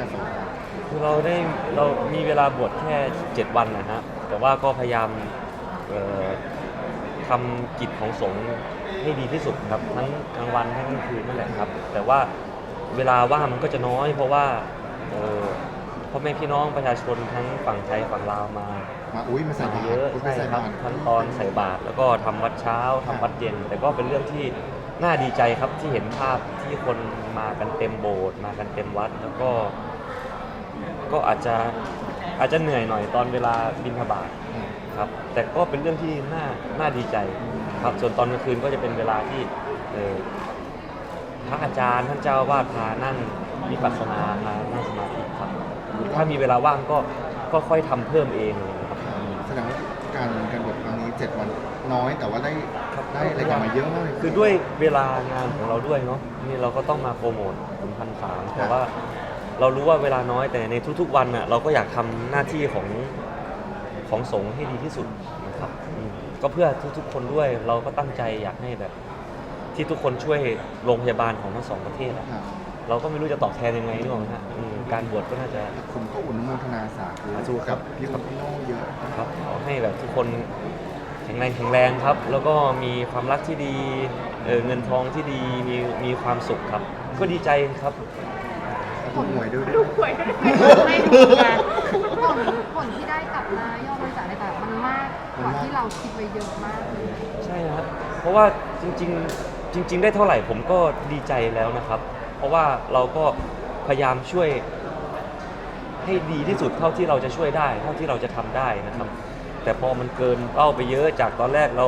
การสงกรานต์คือเราได้เรามีเวลาบวชแค่ 7 วันนะฮะแต่ว่าก็พยายามเอ่อทำกิจของสงฆ์ให้ดีที่สุดครับทั้งกลางวันทั้งกลางคืนนั่นแหละครับ แต่ว่าเวลาว่างมันก็จะน้อย เพราะว่าเอ่อพ่อแม่พี่น้องประชาชนทั้งฝั่งไทยฝั่งลาวมา มาอุ้ยมาใส่บาตรเยอะคุณไปใช่ใส่ครับบาตรทั้งตอนใส่บาตรแล้วก็ทำวัดเช้าทำวัดเย็น แต่ก็เป็นเรื่องที่น่าดีใจครับที่เห็นภาพที่คนมากันเต็มโบสถ์มากันเต็มวัด แล้วก็ ก็อาจจะอาจจะเหนื่อยหน่อยตอนเวลาบินทบาทอืมครับแต่ก็เป็นเรื่องที่น่าน่าดีใจครับส่วนตอนกลางคืนก็จะเป็นเวลาที่เอ่อพระอาจารย์ท่านเจ้าอาวาดพานั่งวิปัสสนาพานั่งสมาธิครับถ้ามีเวลาว่างก็ก็ค่อยทำเพิ่มเองเลยครับแสดงว่าการการบวชครั้งนี้เจ็ดวันน้อยแต่ว่าได้ครับได้อะไรกลับมาเยอะมากเลยคือด้วยเวลางานของเราด้วยเนาะนี่เราก็ต้องมาโปรโมทถึงพันสามแต่ว่า เรารู้ว่าเวลาน้อยแต่ในทุกๆวันน่ะเราก็อยากทำหน้าที่ของของสงฆ์ให้ดีที่สุดนะครับอืมก็เพื่อทุกๆ คนด้วยเราก็ตั้งใจอยากให้แบบ ที่ทุกคนช่วยโรงพยาบาลของทั้งสองประเทศอะครับเราก็ไม่รู้จะตอบแทนยังไงนึกออกไหมฮะอืมการบวชก็น่าจะคุณก็อุนโมทนาสาธุสาธุครักับพี่คนพี่โน่เยอะครับขอให้แบบทุกคนแข็งแรงแข็งแรงครับ แล้วก็มีความรักที่ดีเออเงินทองที่ดีมีมีความสุขครับ ก็ดีใจครับ ถูกหวยด้วยดูหวยไม่ถูกกันผลผลที่ได้กลับมายอดบริจาคอะไรต่างๆมันมากกว่าที่เราคิดไว้เยอะมากเลยใช่ครับเพราะว่าจริง ๆ จริง ๆ ได้เท่าไหร่ผมก็ดีใจแล้วนะครับ เพราะว่าเราก็พยายามช่วย ให้ดีที่สุดเท่าที่เราจะช่วยได้ เท่าที่เราจะทำได้นะครับ แต่พอมันเกินเป้าไปเยอะจากตอนแรกเรา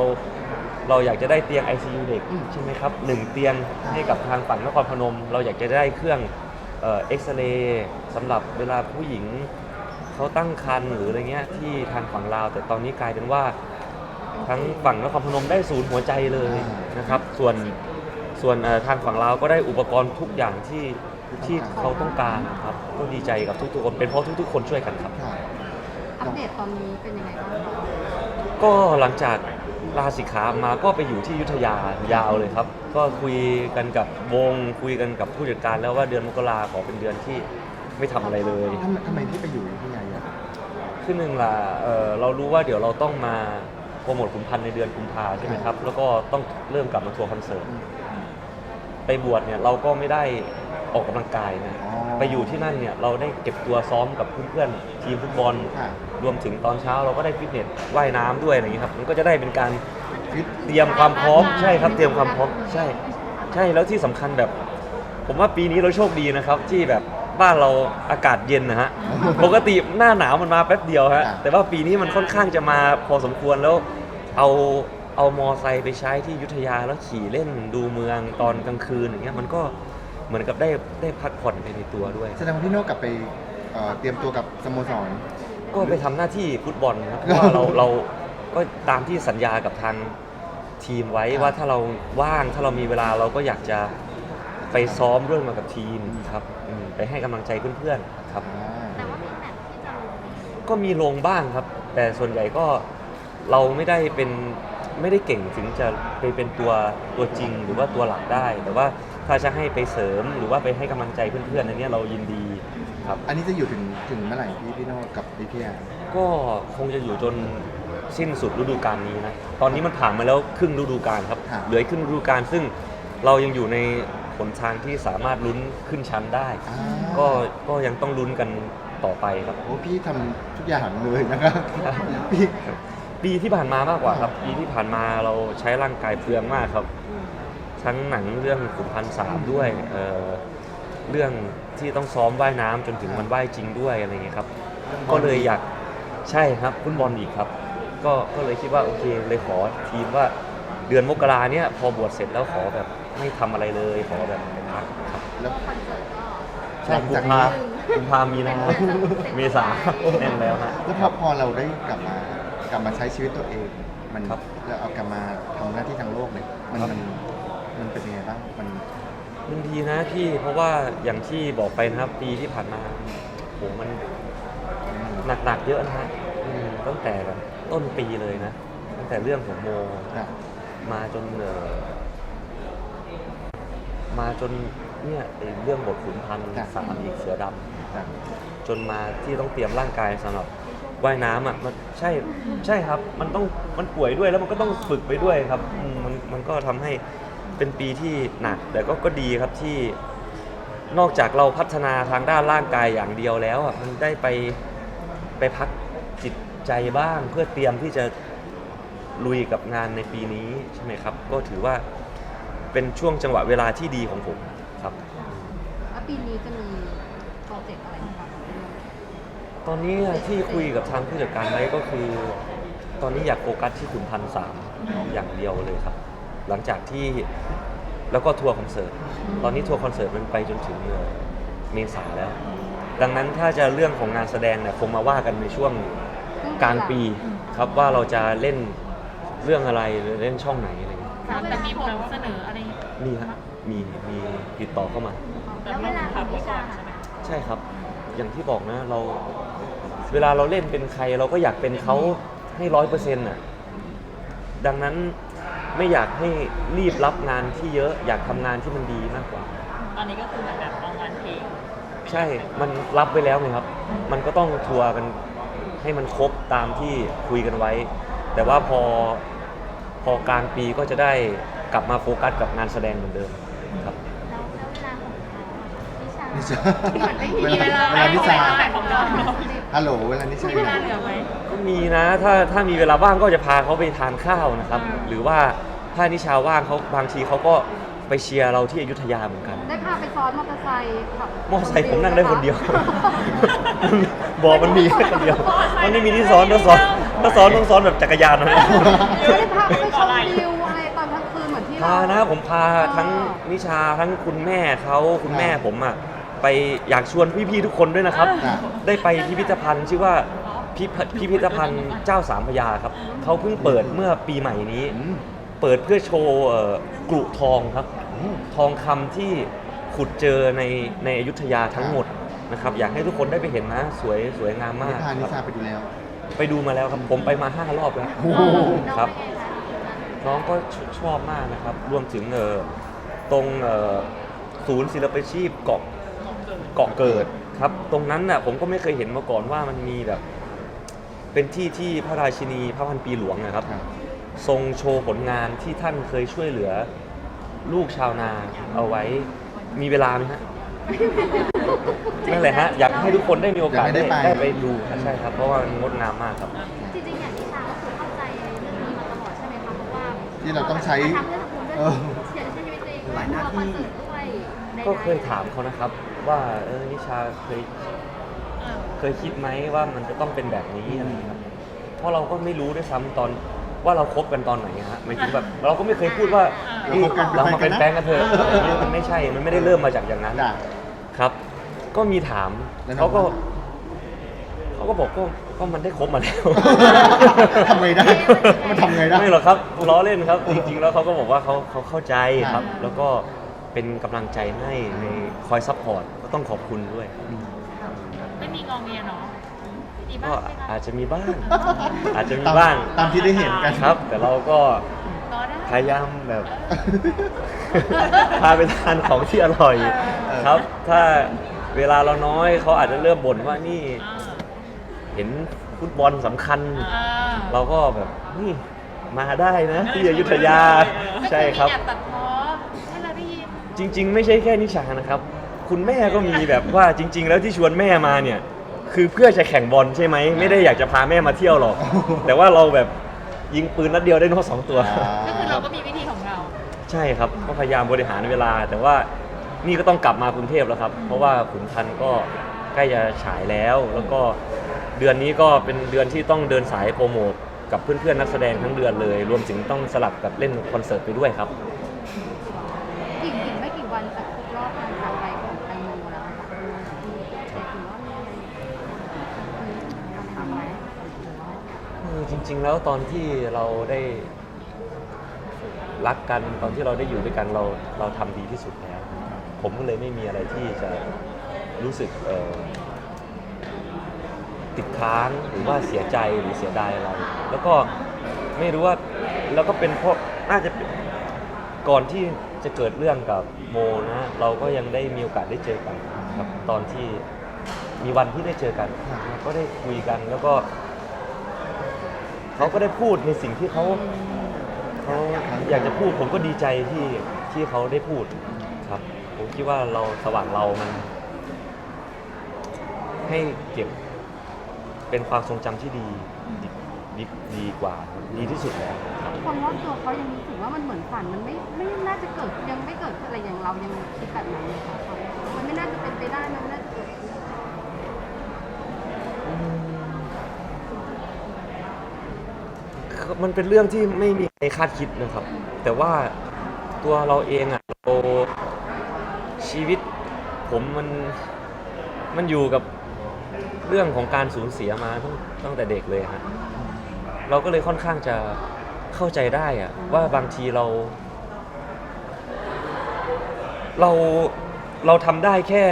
เราอยากจะได้เตียง ICU เด็กใช่ไหมครับหนึ่งเตียงให้กับทางฝั่งนครพนม เราอยากจะได้เครื่อง เอ็กซเรย์สำหรับเวลาผู้หญิงเขาตั้งครรภ์หรืออะไรเงี้ยที่ทางฝั่งลาว แต่ตอนนี้กลายเป็นว่าทั้งฝั่งนครพนมได้ศูนย์หัวใจเลยนะครับ ส่วนส่วนเอ่อทางฝั่งลาวก็ได้อุปกรณ์ทุกอย่างที่ที่เขาต้องการนะครับก็ดีใจกับทุกๆคนเป็นเพราะทุกๆ คนช่วยกันครับค่ะอัปเดตตอนนี้เป็นยังไงบ้างคะก็หลังจาก ลาสิกขามาก็ไปอยู่ที่อยุธยายาวเลยครับ ก็คุยกันกับวงคุยกันกับผู้จัดการแล้วว่าเดือนมกราขอเป็นเดือนที่ไม่ทำอะไรเลย ทำไมทำไมที่ไปอยู่ที่ไหนอะขึ้นหนึ่งล่ะเอ่อเรารู้ว่าเดี๋ยวเราต้องมาโปรโมทขุนพันธ์ในเดือนกุมภาใช่ไหมครับ แล้วก็ต้องเริ่มกลับมาทัวร์คอนเสิร์ต ไปบวชเนี่ยเราก็ไม่ได้ ออกกำลังกายนะอ๋อไปอยู่ที่นั่นเนี่ยเราได้เก็บตัวซ้อมกับเพื่อนๆทีมฟุตบอล ค่ะ รวมถึงตอนเช้าเราก็ได้ฟิตเนสว่ายน้ำด้วยอะไรอย่างนี้ยครับมันก็จะได้เป็นการ ฟิต เตรียมความพร้อมใช่ครับเตรียมความพร้อมใช่ ใช่แล้วที่สำคัญแบบ ผมว่าปีนี้เราโชคดีนะครับ ที่แบบบ้านเราอากาศเย็นนะฮะปกติหน้าหนาวมันมาแป๊บเดียวฮะอ่าแต่ว่าปีนี้มันค่อนข้างจะมาพอสมควรแล้วเอาเอามอไซค์ไปใช้ที่อยุธยาแล้วขี่เล่นดูเมืองตอนกลางคืนอย่างเงี้ยมันก็ เหมือนกับได้ได้พักผ่อนไปในตัวด้วย แสดงว่าพี่โน่กลับไปเอ่อเตรียมตัวกับสโมสร ก็ไปทำหน้าที่ฟุตบอลครับเพราะว่าเรา เราก็ตามที่สัญญากับทางทีมไว้ครับว่าถ้าเราว่างถ้าเรามีเวลาเราก็อยากจะไปซ้อมร่วมมากับทีมครับอืมไปให้กำลังใจเพื่อนๆครับ อ่าแต่ว่ามีแมตช์ที่จะลงก็มีลงบ้างครับ แต่ส่วนใหญ่ก็เราไม่ได้เป็นไม่ได้เก่งถึงจะไปเป็นตัวตัวจริงหรือว่าตัวหลักได้ แต่ว่า ถ้าจะให้ไปเสริมหรือว่าไปให้กำลังใจเพื่อนๆอันเนี้ยเรายินดีครับ อันนี้จะอยู่ถึงถึงเมื่อไหร่พี่พี่โน่กับพี่พี่แอนก็คงจะอยู่จนสิ้นสุดฤดูกาลนี้นะ ตอนนี้มันผ่านมาแล้วครึ่งฤดูกาลครับ เหลืออีกครึ่งฤดูกาลซึ่งเรายังอยู่ในหนทางที่สามารถลุ้นขึ้นชั้นได้ อ่าก็ก็ยังต้องลุ้นกันต่อไปครับ โอ้พี่ทำทุกอย่างเลยนะครับพี่ ปีที่ผ่านมามากกว่าครับ ปีที่ผ่านมาเราใช้ร่างกายเปลืองมากครับ ทั้งหนังเรื่องขุนพันสามด้วยเอ่อเรื่องที่ต้องซ้อมว่ายน้ำจนถึงมันว่ายจริงด้วยอะไรเงี้ยครับ ก็เลยอยากใช่ครับฟุตบอลอีกครับ ก็ก็เลยคิดว่าโอเคเลยขอทีมว่าเดือนมกราเนี่ยพอบวชเสร็จแล้วขอแบบไม่ทำอะไรเลยขอแบบพักครับแล้วคอนเสิร์ตก็ใช่หลังกุจากมนี้ภากุมภามีนาเมษาแน่นแล้วฮะแล้วพอพอเราได้กลับมากลับมาใช้ชีวิตตัวเองมันครับแล้วเอากลับมาทำหน้าที่ทางโลกเนี่ยมันครับมัน มันเป็นยังไงบ้างมันมันดีนะพี่เพราะว่าอย่างที่บอกไปนะครับปีที่ผ่านมาโหมันหนักๆเยอะนะฮะอืมตั้งแต่แบบต้นปีเลยนะ ตั้งแต่เรื่องของโม อะมาจนเอ่อมาจนเนี่ยไอ้เรื่องบทขุนพันธ์จ้ะสามอีกเสือดำจ้ะจนมาที่ต้องเตรียมร่างกายสำหรับว่ายน้ำอะมันใช่ใช่ครับ มันต้องมันป่วยด้วยแล้วมันก็ต้องฝึกไปด้วยครับอืมมันมันก็ทำให้ เป็นปีที่หนักแต่ก็ก็ดีครับที่นอกจากเราพัฒนาทางด้านร่างกายอย่างเดียวแล้วอะมันได้ไปไปพักจิตใจบ้าง เพื่อเตรียมที่จะลุยกับงานในปีนี้ใช่ไหมครับ ก็ถือว่าเป็นช่วงจังหวะเวลาที่ดีของผมครับแล้วปีนี้จะมีโปรเจกต์อะไรบ้างตอนนี้ที่คุยกับทางผู้จัดการไว้ก็คือ ตอนนี้อยากโฟกัสที่ขุนพันสามอย่างเดียวเลยครับ หลังจากที่แล้วก็ทัวร์คอนเสิร์ตตอนนี้ทัวร์คอนเสิร์ตมันไปจนถึงเอ่อเมษาแล้ว ดังนั้นถ้าจะเรื่องของงานแสดงเนี่ยคงมาว่ากันในช่วงกลางปีครับว่าเราจะเล่นเรื่องอะไรหรือเล่นช่องไหนอะไรอย่างเงี้ยแต่มีผลเสนออะไรมีครับมีมีติดต่อเข้ามา แล้วเวลาของนิชาค่ะใช่ครับ อย่างที่บอกนะเรา เวลาเราเล่นเป็นใครเราก็อยากเป็นเขาให้ร้อยเปอร์เซ็นต์น่ะดังนั้น ไม่อยากให้รีบรับงานที่เยอะอยากทำงานที่มันดีมากกว่า ตอนนี้ก็คือเหมือนแบบเอางานเพลงใช่ มันรับไว้แล้วไงครับ มันก็ต้องทัวร์กันให้มันครบตามที่คุยกันไว้ แต่ว่าพอพอกลางปีก็จะได้กลับมาโฟกัสกับงานแสดงเหมือนเดิมครับ แล้วแล้วเวลาของนิชานิชา เหมือนไม่มีเวมีเวลาลาเวลานิชาไหมของเรา ฮัลโหล เวลานิชามีเวลาเหลือไหมก็ มีนะถ้าถ้ามีเวลาว่างก็จะพาเขาไปทานข้าวนะครับ อ่า หรือว่าถ้านิชาว่างเขาบางทีเขาก็ไปเชียร์เราที่อยุธยาเหมือนกัน ได้พาไปซ้อนมอเตอร์ไซค์ขับมอไซค์ผมนั่งได้คนเดียว บอกมันมีแค่คนเดียว มันไม่มีที่ซ้อนถ้าซ้อนถ้าซ้อนต้องซ้อนแบบจักรยานนะ ไม่ได้พาไปชมวิวอะไรตอนกลางคืนเหมือนที่เรา พานะผมพาทั้งนิชาทั้งคุณแม่เขาคุณแม่ผมอะไปอยากชวนพี่ๆทุกคนด้วยนะครับจ้ะได้ไปพิพิธภัณฑ์ชื่อว่า พิพพิพิธภัณฑ์เจ้าสามพระยาครับ เขาเพิ่งเปิดเมื่อปีใหม่นี้อืมเปิดเพื่อโชว์เอ่อกรุทองครับ ทองคำที่ขุดเจอในในอยุธยาทั้งหมดนะครับ อยากให้ทุกคนได้ไปเห็นนะ สวยสวยงามมากได้พานิคชารับ ไปดูแล้ว ไปดูมาแล้วครับ ผมไปมาห้ารอบแล้ว โอ้โห ครับ น้องก็ชชอบมากนะครับ รวมถึงเอ่อตรงเอ่อศูนย์ศิลปาชีพเกาะเกาะเกิดครับ ตรงนั้นน่ะผมก็ไม่เคยเห็นมาก่อนว่ามันมีแบบ เป็นที่ที่พระราชินีพระพันปีหลวงนะครับครับ ทรงโชว์ผลงานที่ท่านเคยช่วยเหลือลูกชาวนาเอาไว้มีเวลาไหมฮะนั่นแหละฮะอยากให้ทุกคนได้มีโอกาสอยากให้ได้ได้ไป ได้ไปดูครับใช่ครับ เพราะว่ามันงดงามมากครับ จริงๆอย่างนิชาก็คือเข้าใจในเรื่องนี้มาตลอดใช่ไหมคะเพราะว่าที่เราต้องใช้ทำเพื่อสังคมด้วยเออเสียชีวิตตัวเองด้วยทัวร์คอนเสิร์ตด้วยในก็เคยถามเขานะครับ ว่าเออนิชาเคย เคยคิดไหมว่ามันจะต้องเป็นแบบนี้อะไรอย่างเงี้ยครับเพราะเราก็ไม่รู้ด้วยซ้ำตอนว่าเราคบกันตอนไหนอะฮะหมายถึงแบบเราก็ไม่เคยพูดว่าเราคบกันเรามาเป็นแฟนกันเถอะเอออะไรอย่างเงี้ยมันไม่ใช่มันไม่ได้เริ่มมาจากอย่างนั้น ด่า ครับ ก็มีถามแล้วน้องเขาก็ว่า เขาก็บอกก็ก็มันได้คบมาแล้วทำไงได้มันทำไงได้ ไม่หรอกครับล้อเล่นครับ จริงๆแล้วเขาก็บอกว่าเขาเขาเข้าใจคครัรับบแล้วก็เป็นกำลังใจให้ในคอยซัพพอร์ตก็ต้องขอบคุณด้วยไม่ มีงองเงียเนาะมีบ้าก็งไหมคะอาจจะมีบ้าง อาจจะมีตามบ้างตามที่ได้เห็นกัน ครับ แต่เราก็รอได้ พยายามแบบ พาไปทานของที่อร่อยเออ ครับ ถ้าเวลาเราน้อยเขาอาจจะเริ่มบ่นว่านี่อ่าเห็นฟุตบอลสำคัญ อ่าเราก็แบบนี่มาได้นะที่อยุธยา ใช่ครับก็อมีแอบตัดพ้อให้เราได้ยินจริง ๆ ไม่ใช่แค่นิชานะครับ คุณแม่ก็มีแบบว่าจริง ๆ แล้วที่ชวนแม่มาเนี่ย คือเพื่อจะแข่งบอลใช่ไหมไม่ได้อยากจะพาแม่มาเที่ยวหรอก แต่ว่าเราแบบยิงปืนนัดเดียวได้นกสองตัว ก็คือเราก็มีวิธีของเราใช่ครับก็พยายามบริหารเวลา แต่ว่านี่ก็ต้องกลับมากรุงเทพแล้วครับ เพราะว่าขุนพันธ์ก็ใกล้จะฉายแล้ว แล้วก็เดือนนี้ก็เป็นเดือนที่ต้องเดินสายโปรโมทกับเพื่อนๆนักแสดงทั้งเดือนเลย รวมถึงต้องสลับกับเล่นคอนเสิร์ตไปด้วยครับ อีกอีกไม่กี่วันจะครบรอบการจากไปของแตงโมแล้วค่ะแต่ถือว่ามีทำไหม เออ จริง ๆ แล้วตอนที่เราได้รักกันตอนที่เราได้อยู่ด้วยกันเราเราทำดีที่สุดแล้ว ผมก็เลยไม่มีอะไรที่จะรู้สึกติดค้างหรือว่าเสียใจหรือเสียดายอะไร แล้วก็ไม่รู้ว่าแล้วก็เป็นเพราะน่าจะก่อนที่จะเกิดเรื่องกับโมนะ เราก็ยังได้มีโอกาสได้เจอกันครับตอนที่มีวันที่ได้เจอกัน ก็ได้คุยกันแล้วก็ เขาก็ได้พูดในสิ่งที่เขาเขาอยากจะพูดผมก็ดีใจที่ที่เขาได้พูดครับ ผมคิดว่าเราสว่างเรามัน ให้เก็บเป็นความทรงจำที่ดีดีดีดีกว่าดีที่สุดแล้วครับ คนรอบตัวเขายังรู้สึกว่ามันเหมือนฝันมันไม่ไม่น่าจะเกิดยังไม่เกิดอะไรอย่างเรายังคิดแบบนั้นเลยค่ะมันไม่น่าจะเป็นไปได้มันไม่น่าจะเกิดขึ้น มันเป็นเรื่องที่ไม่มีใครคาดคิดนะครับ แต่ว่าตัวเราเองอะเราชีวิตผมมันมันอยู่กับเรื่องของการสูญเสียมาตั้งตั้งแต่เด็กเลยฮะเราก็เลยค่อนข้างจะเข้าใจได้อะว่าบางทีเรา เราเราทำได้แค่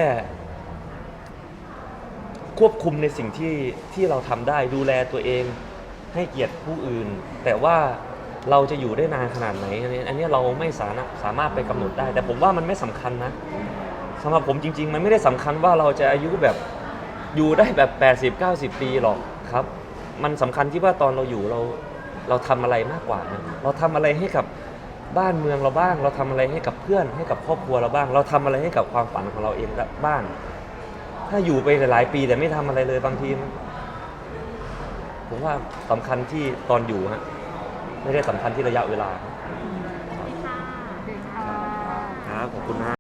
ควบคุมในสิ่งที่ที่เราทำได้ดูแลตัวเอง ให้เกียรติผู้อื่น แต่ว่าเราจะอยู่ได้นานขนาดไหน อันนี้อันนี้เราไม่สามารถสามารถไปกำหนดได้ แต่ผมว่ามันไม่สำคัญนะสำหรับผมจริง ๆ มันไม่ได้สำคัญว่าเราจะอายุแบบอยู่ได้แบบ 80 90 ปีหรอกครับ มันสำคัญที่ว่าตอนเราอยู่เราเราทำอะไรมากกว่านะเราทำอะไรให้กับบ้านเมืองเราบ้าง เราทำอะไรให้กับเพื่อนให้กับครอบครัวเราบ้าง เราทำอะไรให้กับความฝันของเราเองบ้าง ถ้าอยู่ไปหลายๆปีแต่ไม่ทำอะไรเลยบางทีมัน ผมว่าสำคัญที่ตอนอยู่ฮะไม่ได้สำคัญที่ระยะเวลาเด็กค่ะ ครับขอบคุณนะ